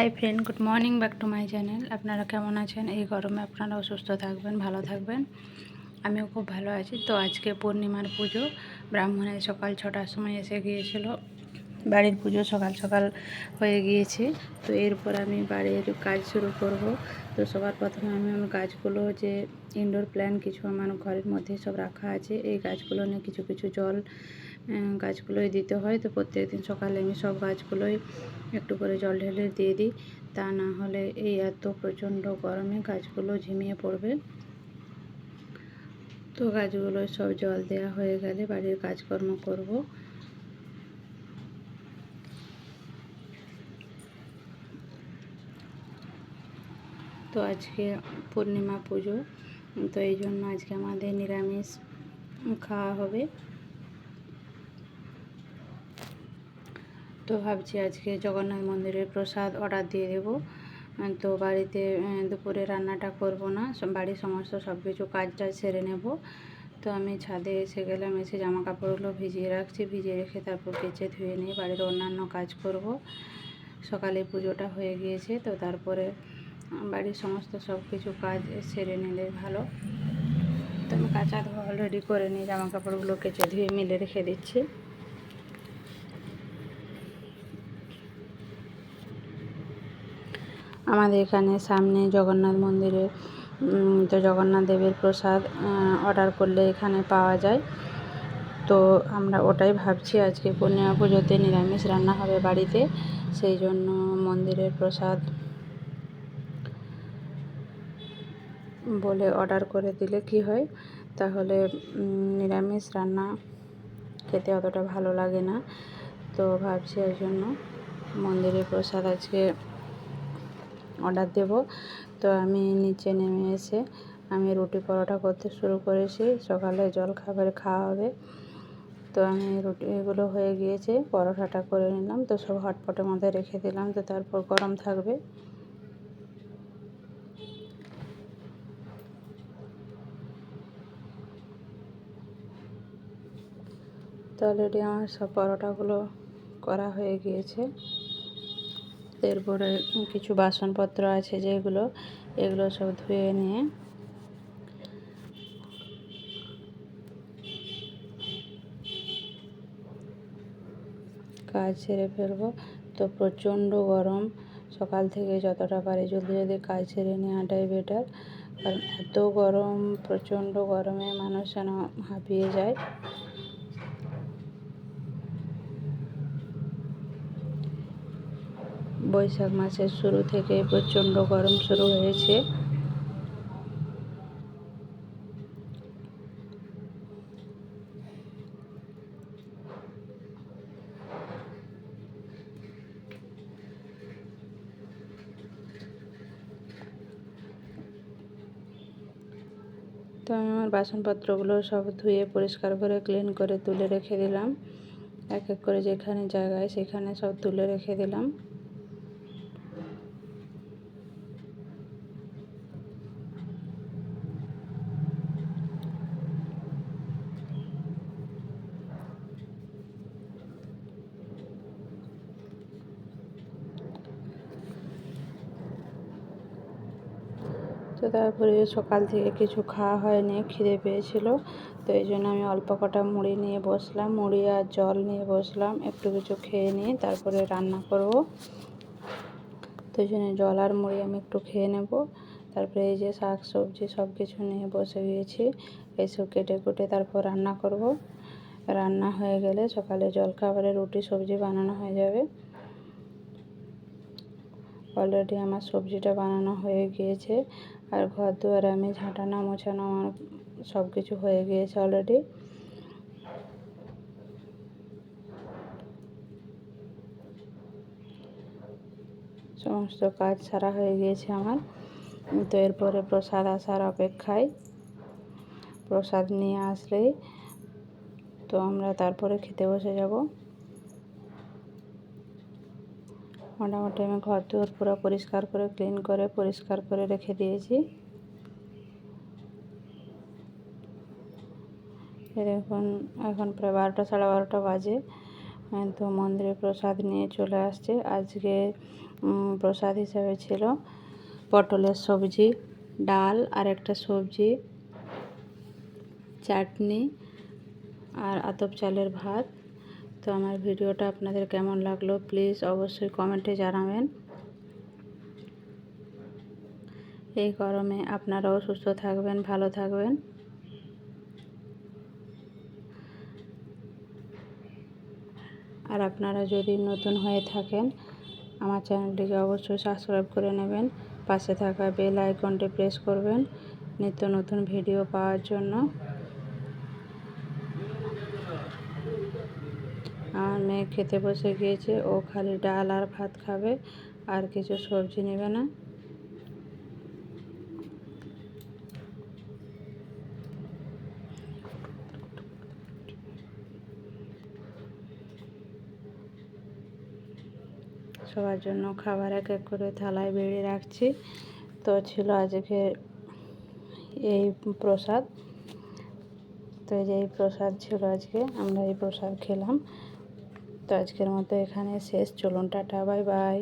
Hi friend good morning back to my channel আপনারা কেমন আছেন? এই গরমে আপনারা অসুস্থ থাকবেন, ভালো থাকবেন। আমিও খুব ভালো আছি। তো আজকে পূর্ণিমার পুজো। ব্রাহ্মণের সকাল ছটার সময় এসে গিয়েছিল। বাড়ির পুজো সকাল সকাল হয়ে গিয়েছে। তো এরপর আমি বাড়ির কাজ শুরু করব। তো সবার প্রথমে আমি আমার গাছগুলো যে ইনডোর প্ল্যান কিছু আমার ঘরের মধ্যে সব রাখা আছে, এই গাছগুলো নিয়ে কিছু কিছু জল গাছগুলোই দিতে হয়। তো প্রত্যেক দিন সকালে আমি সব গাছগুলোই একটু করে জল ঢেলে দিয়ে দিই। তা না হলে এই এত প্রচণ্ড গরমে গাছগুলো ঝিমিয়ে পড়বে। তো গাছগুলো সব জল দেওয়া হয়ে গেলে বাড়ির কাজকর্ম করব। তো আজকে পূর্ণিমা পুজো, তো এই জন্য আজকে আমাদের নিরামিষ খাওয়া হবে। তো ভাবছি আজকে জগন্নাথ মন্দিরের প্রসাদ অর্ডার দিয়ে দেবো। তো বাড়িতে দুপুরে রান্নাটা করব না বাড়ির সমস্ত সব কিছু কাজটা সেরে নেব। তো আমি ছাদে এসে গেলাম, এসে জামা কাপড়গুলো ভিজিয়ে রাখছি, ভিজিয়ে রেখে তারপর কেচে ধুয়ে নিয়ে বাড়ির অন্যান্য কাজ করব। সকালে পুজোটা হয়ে গিয়েছে, তো তারপরে বাড়ির সমস্ত সব কিছু কাজ সেরে নিলে ভালো। তো আমি কাঁচা ধোয়া অলরেডি করে নিয়ে জামা কাপড়গুলো কেচে ধুয়ে মিলে রেখে দিচ্ছি। আমাদের এখানে সামনে জগন্নাথ মন্দিরে তো জগন্নাথ দেবের প্রসাদ অর্ডার করলে এখানে পাওয়া যায়। তো আমরা ওটাই ভাবছি আজকে পূর্ণিমা পুজোতে নিরামিষ রান্না হবে বাড়িতে। সেই জন্য মন্দিরের প্রসাদ বলে অর্ডার করে দিলে কি হয়? তাহলে নিরামিষ রান্না খেতে অতটা ভালো লাগে না। তো ভাবছি এই জন্য মন্দিরের প্রসাদ আজকে অর্ডার দেব। তো আমি নিচে নেমে এসে আমি রুটি পরোটা করতে শুরু করেছি। সকালে জল খাবার খাওয়া হবে। তো আমি রুটিগুলো হয়ে গিয়েছে, পরোটাটা করে নিলাম। তো সব হটপটের মধ্যে রেখে দিলাম। তো তারপর গরম থাকবে। তো অলরেডি আমার সব পরোটাগুলো করা হয়ে গিয়েছে। এরপরে কিছু বাসনপত্র আছে যেগুলো, এগুলো সব ধুয়ে নিয়ে কাজ সেরে ফেলব। তো প্রচণ্ড গরম, সকাল থেকে যতটা পারি জলদি জলদি কাজ সেরে নেওয়াটাই বেটার কারণ এত গরম, প্রচণ্ড গরমে মানুষ যেন হাঁপিয়ে যায়। বৈশাখ মাসের শুরু থেকে প্রচণ্ড গরম শুরু হয়েছে। তো আমি আমার বাসনপত্রগুলো সব ধুয়ে পরিষ্কার করে ক্লিন করে তুলে রেখে দিলাম। এক এক করে যেখানে জায়গায় সেখানে সব তুলে রেখে দিলাম। তো তারপরে সকাল থেকে কিছু খাওয়া হয়নি, খিদে পেয়েছিল। তো এই জন্য আমি অল্প কটা মুড়ি নিয়ে বসলাম, মুড়ি আর জল নিয়ে বসলাম, একটু কিছু খেয়ে নিয়ে তারপরে রান্না করব। তো এই জল আর মুড়ি আমি একটু খেয়ে নেব। তারপরে এই যে শাক সবজি সব কিছু নিয়ে বসে গিয়েছি এইসব কেটে কুটে তারপর রান্না করব। রান্না হয়ে গেলে সকালে জলখাবারে রুটি, সবজি বানানো হয়ে যাবে। অলরেডি আমার সবজিটা বানানো হয়ে গিয়েছে। আর ঘর দুয়ারে আমি ঝাঁটানো মোছানো আমার সব কিছু হয়ে গিয়েছে অলরেডি সমস্ত কাজ সারা হয়ে গিয়েছে আমার। তো এরপরে প্রসাদ আসার অপেক্ষায় প্রসাদ নিয়ে আসলেই তো আমরা তারপরে খেতে বসে যাব। মোটামুটি আমি ঘর দুয়ার পুরো পরিষ্কার করে ক্লিন করে, পরিষ্কার করে রেখে দিয়েছি। এই দেখুন, এখন প্রায় বারোটা, সাড়ে বারোটা বাজে। তো মন্দিরে প্রসাদ নিয়ে চলে আসছে। আজকে প্রসাদ হিসাবে ছিল পটলের সবজি, ডাল আর একটা সবজি, চাটনি আর আতপ চালের ভাত। তো আমার ভিডিওটা আপনাদের কেমন লাগল প্লিজ অবশ্যই কমেন্টে জানাবেন। এই গরমে আপনারাও সুস্থ থাকবেন, ভালো থাকবেন। আর আপনারা যদি নতুন হয়ে থাকেন, আমার চ্যানেলটিকে অবশ্যই সাবস্ক্রাইব করে নেবেন, পাশে থাকা বেল আইকনটি প্রেস করবেন নিত্য নতুন ভিডিও পাওয়ার জন্য। আমার মেয়ে খেতে বসে গিয়েছে, ও খালি ডাল আর ভাত খাবে, আর কিছু সবজি নেবে না। সবার জন্য খাবার এক এক করে থালায় বেড়ে রাখছি। তো ছিল আজকে এই প্রসাদ। তো এই প্রসাদ ছিল আজকে, আমরা এই প্রসাদ খেলাম। তো আজকের মতো এখানে শেষ। চলুন টাটা বাই বাই।